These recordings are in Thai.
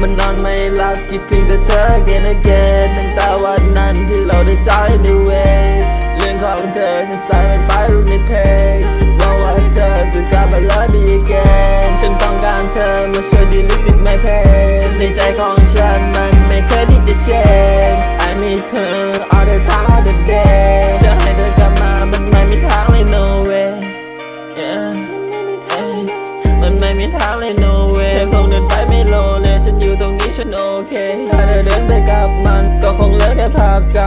มันนอนไม่หลับคิดถึงแต่เธอ again again ตั้งแต่วันนั้นที่เราได้จอยในเวเรื่องของเธอฉันใส่มันไปรูปในเพลงวังว่าเธอจะกลับมา love me again ฉันต้องการเธอมาช่วย delete it my pain ในใจของฉันมันไม่เคยที่จะ change I miss her all the time all the day จะให้เธอกลับมามันไม่มีทางเลย no way yeah มันไม่มีทางเลย no way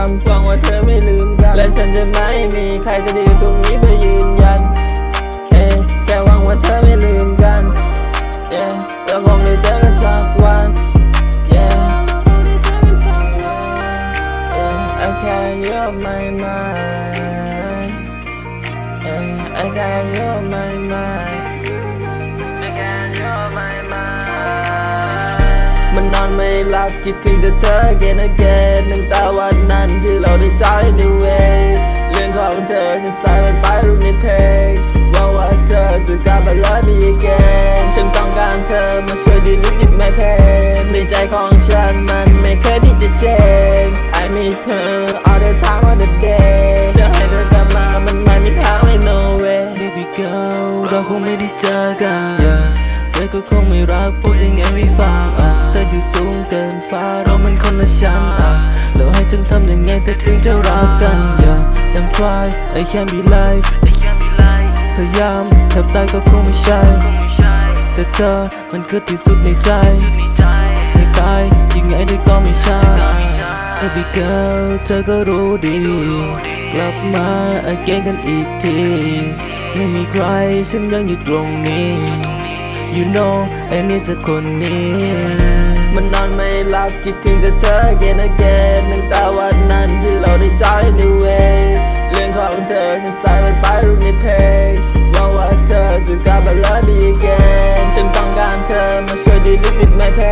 าพจำหวังว่าเธอไม่ลืมกัน และฉันจะไม่มีใครจะด้อยู่ตรงนี้เพื่อยืนยันเอ้แค่หวังว่าเธอไม่ลืมกัน yeah เราคงได้เจอกันสักวัน yeah I can't you on my mind yeah I got you on my mind I got you on my mind มันนอนไม่หลับคิดถึงแต่เธอ again again ใจของฉันมันไม่เคยที่จะ change I miss her all the time all the day จะให้เธอกลับมามันไม่มีทางเลย no way Baby girl เราคงไม่ได้เจอกัน yeah เธอก็คงไม่รักพูดยังไงไม่ฟังอะเธออยู่สูงเกินฟ้าเรามันคนละชั้นอะแล้วให้ฉันทำยังไงเธอถึงจะรักกัน yeah ยัง try I can't be like พยายามแทบตายก็คงไม่ใช่แต่เธอมันคือที่สุดในใจ ไงเธอก็ไม่ใช่ Baby girl เธอก็รู้ดี กลับมา again กันอีกที ไม่มีใครฉันยังอยู่ตรงนี้ You know ไอ้นี่จะคนนี้ มันนอนไม่หลับคิดถึงแต่เธอ again again ตั้งตา พล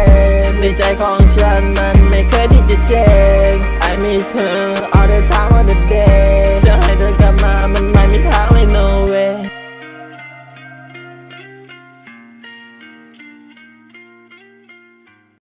งในใจของฉันมันไม่เคยที่จะเชง I miss her all the time